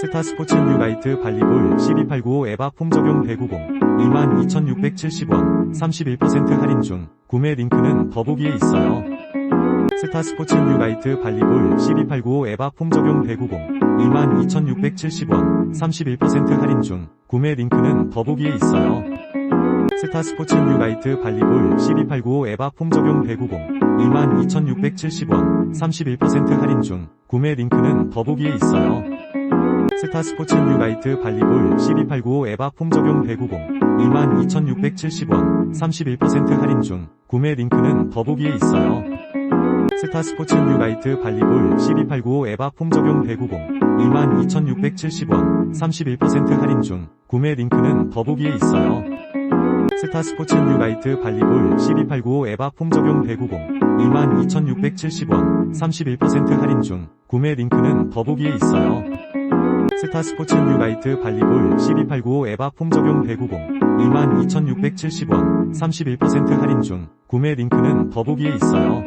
스타 스포츠 뉴라이트 발리볼 12895 에바 폼 적용 190 22,670원 31% 할인 중 구매 링크는 더보기에 있어요. 스타 스포츠 뉴라이트 발리볼 12895 에바 폼 적용 190 22,670원 31% 할인 중 구매 링크는 더보기에 있어요. 스타 스포츠 뉴라이트 발리볼 12895 에바 폼 적용 190 22,670원 31% 할인 중 구매 링크는 더보기에 있어요. 스타 스포츠 뉴라이트 발리볼 12895 에바 폼 적용 190 22,670원 31% 할인 중 구매 링크는 더보기에 있어요. 스타 스포츠 뉴라이트 발리볼 12895 에바 폼 적용 190 22,670원 31% 할인 중 구매 링크는 더보기에 있어요. 스타 스포츠 뉴라이트 발리볼 12895 에바 폼 적용 190 22,670원 31% 할인 중 구매 링크는 더보기에 있어요. 스타 스포츠 뉴라이트 발리볼 12895 에바 폼 적용 190 22,670원 31% 할인 중 구매 링크는 더보기에 있어요.